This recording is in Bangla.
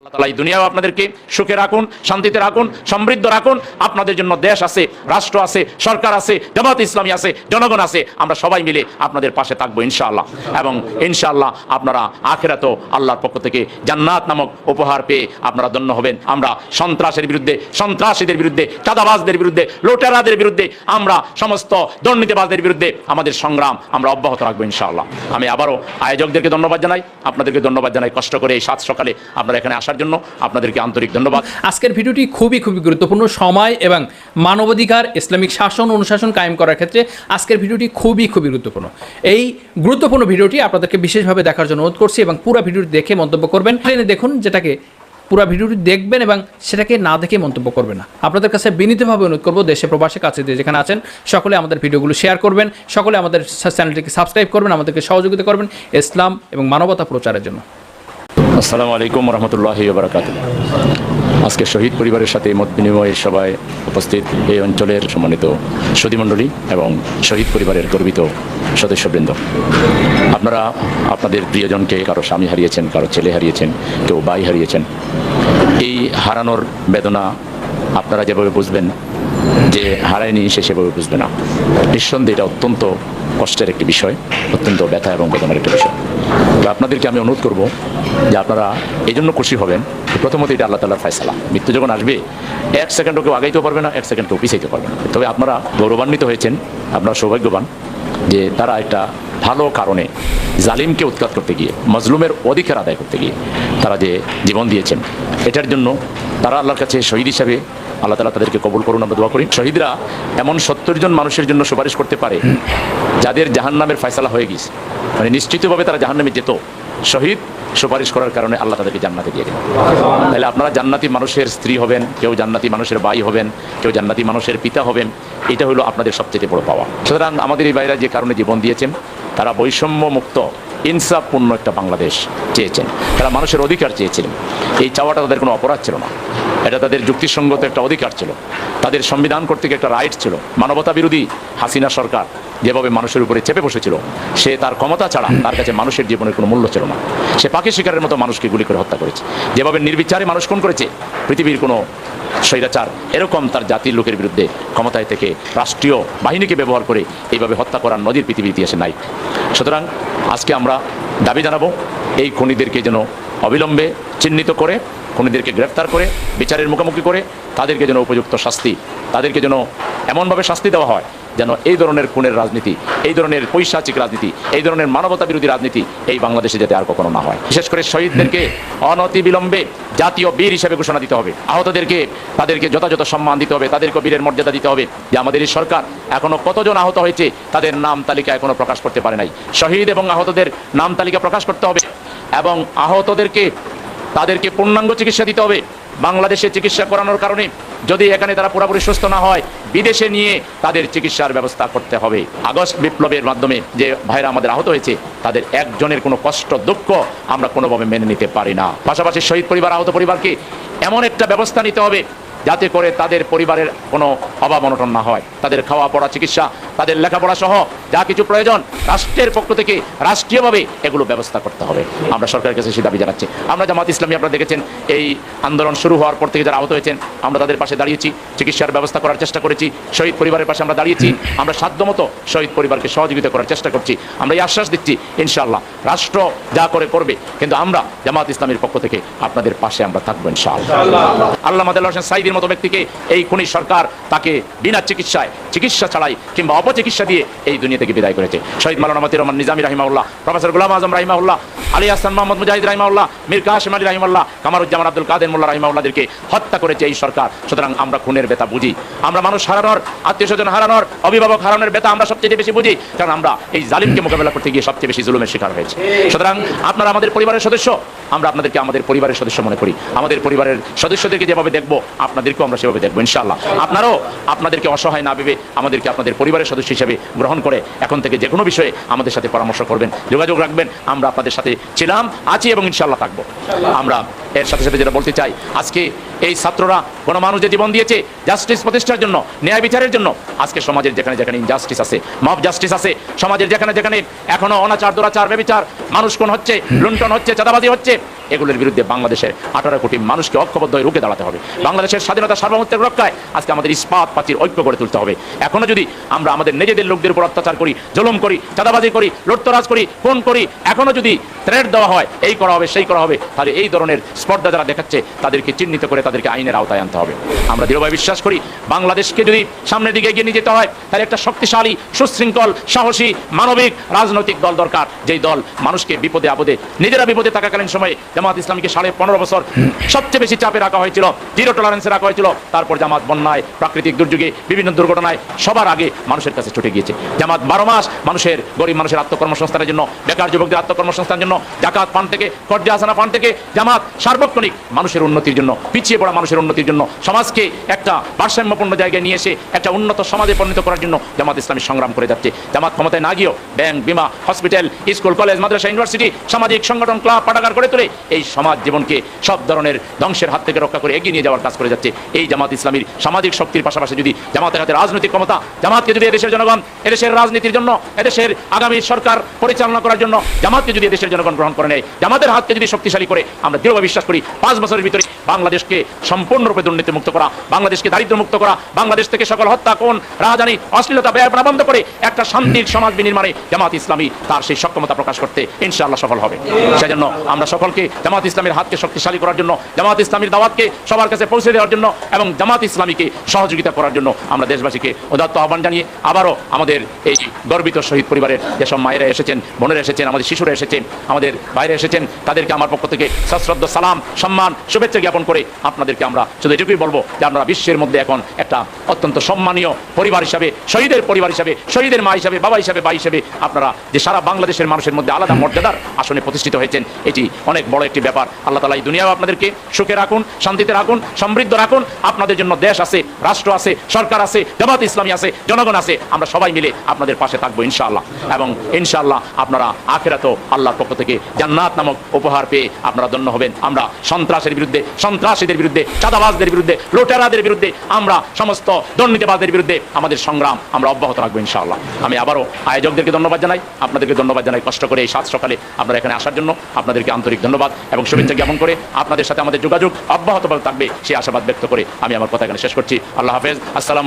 আল্লাহ তালা এই দুনিয়াও আপনাদেরকে সুখে রাখুন, শান্তিতে রাখুন, সমৃদ্ধ রাখুন। আপনাদের জন্য দেশ আছে, রাষ্ট্র আছে, সরকার আছে, জামাত ইসলামী আছে, জনগণ আছে। আমরা সবাই মিলে আপনাদের পাশে থাকব ইনশাআল্লাহ। এবং ইনশাআল্লাহ আপনারা আখেরাতেও আল্লাহর পক্ষ থেকে জান্নাত নামক উপহার পেয়ে আপনারা ধন্য হবেন। আমরা সন্ত্রাসের বিরুদ্ধে, সন্ত্রাসীদের বিরুদ্ধে, চাঁদাবাজদের বিরুদ্ধে, লোটেরাদের বিরুদ্ধে, আমরা সমস্ত দুর্নীতিবাজদের বিরুদ্ধে আমাদের সংগ্রাম আমরা অব্যাহত রাখব ইনশাআল্লাহ। আমি আবারও আয়োজকদেরকে ধন্যবাদ জানাই। আপনাদেরকে ধন্যবাদ জানাই। কষ্ট করে এই সাত সকালে আপনারা এখানে আসার জন্য আপনাদেরকে আন্তরিক ধন্যবাদ। আজকের ভিডিওটি খুবই খুবই গুরুত্বপূর্ণ। সময় এবং মানবাধিকার, ইসলামিক শাসন, অনুশাসন কায়েম করার ক্ষেত্রে আজকের ভিডিওটি খুবই খুবই গুরুত্বপূর্ণ। এই গুরুত্বপূর্ণ ভিডিওটি আপনাদেরকে বিশেষভাবে দেখার জন্য অনুরোধ করছি এবং পুরো ভিডিওটি দেখে মন্তব্য করবেন। ট্রেনে দেখুন যেটাকে পুরো ভিডিওটি দেখবেন এবং সেটাকে না দেখে মন্তব্য করবেন না। আপনাদের কাছে বিনীতভাবে অনুরোধ করব দেশে প্রবাসে কাছে দিয়ে যেখানে আছেন, সকলে আমাদের ভিডিওগুলো শেয়ার করবেন, সকলে আমাদের চ্যানেলটিকে সাবস্ক্রাইব করবেন, আমাদেরকে সহযোগিতা করবেন ইসলাম এবং মানবতা প্রচারের জন্য। আসসালামু আলাইকুম রহমতুল্লাহ বারাকাত আজকে শহীদ পরিবারের সাথে মত বিনিময়ের সভায় উপস্থিত এই অঞ্চলের সম্মানিত সুধীমণ্ডলী এবং শহীদ পরিবারের গর্বিত সদস্যবৃন্দ। আপনারা, আপনাদের প্রিয়জনকে কারও স্বামী হারিয়েছেন, কারও ছেলে হারিয়েছেন, কেউ বাই হারিয়েছেন, এই হারানোর বেদনা আপনারা যেভাবে বুঝবেন যে হারায়নি সে সেভাবে বুঝবে না। নিঃসন্দেহে এটা অত্যন্ত কষ্টের একটি বিষয়, অত্যন্ত ব্যথা এবং বেদনার একটি বিষয়। তো আপনাদেরকে আমি অনুরোধ করব যে আপনারা এই জন্য খুশি হবেন প্রথমত এটা আল্লাহ তালার ফয়সালা। মৃত্যু যখন আসবে, এক সেকেন্ডও কেউ আগাইতেও পারবে না, এক সেকেন্ড কেউ পিছাইতে পারবে না। তবে আপনারা গৌরবান্বিত হয়েছেন, আপনারা সৌভাগ্যবান যে তারা একটা ভালো কারণে জালিমকে উৎখাত করতে গিয়ে, মজলুমের অধিকার আদায় করতে গিয়ে তারা যে জীবন দিয়েছেন, এটার জন্য তারা আল্লাহর কাছে শহীদ হিসাবে আল্লাহ তালা তাদেরকে কবুল করুন, আমরা দোয়া করি। শহীদরা এমন সত্তর জন মানুষের জন্য সুপারিশ করতে পারে, যাদের জাহান নামের ফয়সালা হয়ে গেছে। মানে নিশ্চিতভাবে তারা জাহান নামে যেত। শহীদ সুপারিশ করার কারণে আল্লাহ তাদেরকে জান্নাতে দিয়ে দেবেন তাহলে আপনারা জান্নাতি মানুষের স্ত্রী হবেন, কেউ জান্নাতি মানুষের ভাই হবেন, কেউ জান্নাতি মানুষের পিতা হবেন, এটা হলো আপনাদের সবচেয়ে বড় পাওয়া। সুতরাং আমাদের এই বাইরা যে কারণে জীবন দিয়েছেন, তারা বৈষম্য মুক্ত ইনসাফপূর্ণ একটা বাংলাদেশ চেয়েছেন। তারা মানুষের অধিকার চেয়েছিলেন। এই চাওয়াটা তাদের কোনো অপরাধ ছিল না। এটা তাদের যুক্তিসঙ্গত একটা অধিকার ছিল। তাদের সংবিধান কর্তৃক একটা রাইট ছিল। মানবতা বিরোধী হাসিনা সরকার যেভাবে মানুষের উপরে চেপে বসেছিল, সে তার ক্ষমতা ছাড়া তার কাছে মানুষের জীবনের কোনো মূল্য ছিল না। সে পাখি শিকারের মতো মানুষকে গুলি করে হত্যা করেছে। যেভাবে নির্বিচারে মানুষ খুন করেছে, পৃথিবীর কোনো স্বৈরাচার এরকম তার জাতির লোকের বিরুদ্ধে ক্ষমতায় থেকে রাষ্ট্রীয় বাহিনীকে ব্যবহার করে এইভাবে হত্যা করার নদীর পৃথিবীর ইতিহাসে নাই। সুতরাং আজকে আমরা দাবি জানাব, এই খুনিদেরকে যেন অবিলম্বে চিহ্নিত করে, খুনিদেরকে গ্রেফতার করে, বিচারের মুখোমুখি করে, তাদেরকে যেন উপযুক্ত শাস্তি, তাদেরকে যেন এমনভাবে শাস্তি দেওয়া হয় যেন এই ধরনের খুনের রাজনীতি, এই ধরনের পৈশাচিক রাজনীতি, এই ধরনের মানবতা বিরোধী রাজনীতি এই বাংলাদেশে যাতে আর কখনো না হয়। বিশেষ করে শহীদদেরকে অনতি বিলম্বে জাতীয় বীর হিসেবে ঘোষণা দিতে হবে। আহতদেরকে, তাদেরকে যথাযথ সম্মান দিতে হবে, তাদেরকে বীরের মর্যাদা দিতে হবে। যে আমাদের এই সরকার এখনও কতজন আহত হয়েছে, তাদের নাম তালিকা এখনও প্রকাশ করতে পারে নাই। শহীদ এবং আহতদের নাম তালিকা প্রকাশ করতে হবে এবং আহতদেরকে, তাদেরকে পূর্ণাঙ্গ চিকিৎসা দিতে হবে। বাংলাদেশে চিকিৎসা করানোর কারণে যদি এখানে তারা পুরোপুরি সুস্থ না হয়, বিদেশে নিয়ে তাদের চিকিৎসার ব্যবস্থা করতে হবে। আগস্ট বিপ্লবের মাধ্যমে যে ভাইরা আমাদের আহত হয়েছে, তাদের একজনের কোনো কষ্ট, দুঃখ আমরা কোনোভাবে মেনে নিতে পারি না। পাশাপাশি শহীদ পরিবার, আহত পরিবারকে এমন একটা ব্যবস্থা নিতে হবে যাতে করে তাদের পরিবারের কোনো অভাব অনটন না হয়। তাদের খাওয়া পড়া চিকিৎসা তাদের লেখাপড়া সহ যা কিছু প্রয়োজন রাষ্ট্রের পক্ষ থেকে রাষ্ট্রীয়ভাবে এগুলো ব্যবস্থা করতে হবে। আমরা সরকারের কাছে সে দাবি জানাচ্ছি। আমরা জামাত ইসলামী আপনারা দেখেছেন, এই আন্দোলন শুরু হওয়ার পর থেকে যারা আহত হয়েছেন, আমরা তাদের পাশে দাঁড়িয়েছি, চিকিৎসার ব্যবস্থা করার চেষ্টা করেছি, শহীদ পরিবারের পাশে আমরা দাঁড়িয়েছি, আমরা সাধ্যমতো শহীদ পরিবারকে সহযোগিতা করার চেষ্টা করছি। আমরা এই আশ্বাস দিচ্ছি, ইনশাআল্লাহ রাষ্ট্র যা করে করবে, কিন্তু আমরা জামাত ইসলামের পক্ষ থেকে আপনাদের পাশে আমরা থাকব ইনশাআল্লাহ। আল্লাহ হোসেন সাইদির মতো ব্যক্তিকে এই খুনি সরকার তাকে বিনা চিকিৎসায়, চিকিৎসা ছাড়াই কিংবা অপচিকিৎসা দিয়ে এই দুনিয়া থেকে বিদায় করেছে। শহীদ মালানা রহমান নিজামী রাহিমাউল্লাহ প্রফেসর গুলাম আজম রাহিমাউল্লাহ আলী হাসান মোহাম্মদ মুজাহিদ রাহিমাউল্লাহ মীর কাশিম আলী রাহিমাল্লাহ কামারুজ্জামান আব্দুল কাদের মোল্লা রাহিমাউল্লাহদেরকে হত্যা করেছে এই সরকার। সুতরাং আমরা খুনের বেতা বুঝি। আমরা মানুষ হারানোর, আত্মীয় স্বজন হারানোর, অভিভাবক হারানোর বেতা আমরা সবচেয়ে বেশি বুঝি। কারণ আমরা এই জালিমকে মোকাবেলা করতে গিয়ে সবচেয়ে বেশি জুলুমের শিকার হয়েছে। সুতরাং আপনারা আমাদের পরিবারের সদস্য, আমরা আপনাদেরকে আমাদের পরিবারের সদস্য মনে করি। আমাদের পরিবারের সদস্যদেরকে যেভাবে দেখব, আপনাদেরকেও আমরা সেভাবে দেখব, ইনশাআল্লাহ। আপনারাও আপনাদেরকে অসহায় না ভেবে আমাদেরকে আপনাদের পরিবারের সদস্য হিসেবে গ্রহণ করে এখন থেকে যে কোনো বিষয়ে আমাদের সাথে পরামর্শ করবেন, যোগাযোগ রাখবেন, আমরা আপনাদের সাথে ছিলাম, আছি এবং ইনশাআল্লাহ থাকব। আমরা এর সাথে সাথে যেটা বলতে চাই, আজকে এই ছাত্ররা কোনো মানুষ যে জীবন দিয়েছে জাস্টিস প্রতিষ্ঠার জন্য, ন্যায় বিচারের জন্য। আজকে সমাজের যেখানে যেখানে ইনজাস্টিস আছে মব জাস্টিস আছে, সমাজের যেখানে যেখানে এখনও অনাচার, দুরাচার, বেবিচার, মানুষ কোন হচ্ছে, লুণ্ঠন হচ্ছে, চাঁদাবাজি হচ্ছে, এগুলোর বিরুদ্ধে বাংলাদেশের আঠারো কোটি মানুষকে ঐক্যবদ্ধ হয়ে রুখে দাঁড়াতে হবে। বাংলাদেশের স্বাধীনতা সার্বভৌমত্বের রক্ষায় আজকে আমাদের ইস্পাত পাচির ঐক্য গড়ে তুলতে হবে। এখনও যদি আমরা আমাদের নিজেদের লোকদের উপর অত্যাচার করি, জুলুম করি, চাঁদাবাজি করি, লুটতরাজ করি ফোন করি, এখনও যদি থ্রেট দেওয়া হয়, এই করা হবে, সেই করা হবে, তাহলে এই ধরনের স্পর্ধা যারা দেখাচ্ছে, তাদেরকে চিহ্নিত করে তাদেরকে আইনের আওতায় আনতে হবে। আমরা দৃঢ়ভাবে বিশ্বাস করি, বাংলাদেশকে যদি সামনের দিকে এগিয়ে নিয়ে যেতে হয়, তাহলে একটা শক্তিশালী, সুশৃঙ্খল, সাহসী, মানবিক, রাজনৈতিক দল দরকার। যেই দল মানুষকে বিপদে, আপদে, নিজেরা বিপদে থাকাকালীন সময়ে জামাত ইসলামীকে সাড়ে পনেরো বছর সবচেয়ে বেশি চাপে রাখা হয়েছিল, জিরো টলারেন্সে রাখা হয়েছিল। তারপর জামাত বন্যায়, প্রাকৃতিক দুর্যোগে, বিভিন্ন দুর্ঘটনায় সবার আগে মানুষের কাছে ছুটে গিয়েছে। জামাত বারো মাস মানুষের, গরিব মানুষের আত্মকর্মসংস্থানের জন্য, বেকার যুবকদের আত্মকর্মসংস্থানের জন্য, জাকাত ফান্ড থেকে কর্জা হাসানা ফান্ড থেকে জামাত সার্বক্ষণিক মানুষের উন্নতির জন্য, পিছিয়ে পড়া মানুষের উন্নতির জন্য, সমাজকে একটা ভারসাম্যপূর্ণ জায়গায় নিয়ে এসে, একটা উন্নত সমাজে পরিণত করার জন্য জামাত ইসলামী সংগ্রাম করে যাচ্ছে। জামাত ক্ষমতায় না গিয়েও ব্যাংক, বিমা, হসপিটাল, স্কুল, কলেজ, মাদ্রাসা, ইউনিভার্সিটি, সামাজিক সংগঠন, ক্লাব, পাঠাগার করে তোলে এই সমাজ জীবনকে সব ধরনের ধ্বংসের হাত থেকে রক্ষা করে এগিয়ে নিয়ে যাওয়ার কাজ করে যাচ্ছে। এই জামাত ইসলামীর সামাজিক শক্তির পাশাপাশি যদি জামাতের হাতে রাজনৈতিক ক্ষমতা, জামাতকে যদি এদেশের জনগণ, এদেশের রাজনীতির জন্য, এদেশের আগামী সরকার পরিচালনা করার জন্য, জামাতকে যদি এদেশের জনগণ গ্রহণ করে নেয়, জামাতের হাতকে যদি শক্তিশালী করে, আমরা দৃঢ়ভাবে বিশ্বাস করি, পাঁচ বছরের ভিতরে বাংলাদেশকে সম্পূর্ণরূপে দুর্নীতিমুক্ত করা, বাংলাদেশকে দারিদ্র্যমুক্ত করা, বাংলাদেশ থেকে সকল হত্যা কোন রাজধানী অশ্লীলতা ব্যয় বন্ধ করে একটা শান্তির সমাজ বিনির্মাণে জামাত ইসলামী তার সেই সক্ষমতা প্রকাশ করতে ইনশাআল্লাহ সফল হবে। সেজন্য আমরা সকলকে জামাত ইসলামের হাতকে শক্তিশালী করার জন্য জামাত ইসলামীর দাওয়াতকে সবার কাছে পৌঁছে দেওয়ার জন্য এবং জামাত ইসলামীকে সহযোগিতা করার জন্য আমরা দেশবাসীকে উদাত্ত আহ্বান জানিয়ে আবারও আমাদের এই গর্বিত শহীদ পরিবারের যেসব মায়েরা এসেছেন, বোনেরা এসেছেন, আমাদের শিশুরা এসেছেন, আমাদের বাইরে এসেছেন, তাদেরকে আমার পক্ষ থেকে সশ্রদ্ধ সালাম সম্মান, শুভেচ্ছা জ্ঞাপন করে আপনাদেরকে আমরা শুধু এটুকুই বলব যে আমরা বিশ্বের মধ্যে এখন একটা অত্যন্ত সম্মানীয় পরিবার হিসাবে, শহীদের পরিবার হিসাবে, শহীদের মা হিসাবে, বাবা হিসাবে, ভাই হিসাবে আপনারা যে সারা বাংলাদেশের মানুষের মধ্যে আলাদা মর্যাদার আসনে প্রতিষ্ঠিত হয়েছেন, এটি অনেক বড় একটি ব্যাপার। আল্লাহ তালা এই দুনিয়াও আপনাদেরকে সুখে রাখুন, শান্তিতে রাখুন, সমৃদ্ধ রাখুন। আপনাদের জন্য দেশ আছে, রাষ্ট্র আছে, সরকার আছে, জামাত ইসলামী আছে, জনগণ আছে, আমরা সবাই মিলে আপনাদের পাশে থাকব ইনশাআল্লাহ। এবং ইনশাআল্লাহ আপনারা আখেরাতেও আল্লাহর পক্ষ থেকে জান্নাত নামক উপহার পেয়ে আপনারা ধন্য হবেন। আমরা সন্ত্রাসের বিরুদ্ধে, সন্ত্রাসীদের বিরুদ্ধে, চাঁদাবাজদের বিরুদ্ধে, লুটেরাদের বিরুদ্ধে আমরা সমস্ত দুর্নীতিবাজদের বিরুদ্ধে আমাদের সংগ্রাম আমরা অব্যাহত রাখব ইনশাআল্লাহ। আমি আবারও আয়োজকদেরকে ধন্যবাদ জানাই, আপনাদেরকে ধন্যবাদ জানাই কষ্ট করে এই সাত সকালে আপনারা এখানে আসার জন্য। আপনাদেরকে আন্তরিক ধন্যবাদ এবং শুভেচ্ছা জ্ঞাপন করে আপনাদের সাথে আমাদের যোগাযোগ অব্যাহত থাকবে সেই আশাবাদ ব্যক্ত করে আমি আমার কথা এখানে শেষ করছি। আল্লাহ হাফেজ। আসসালাম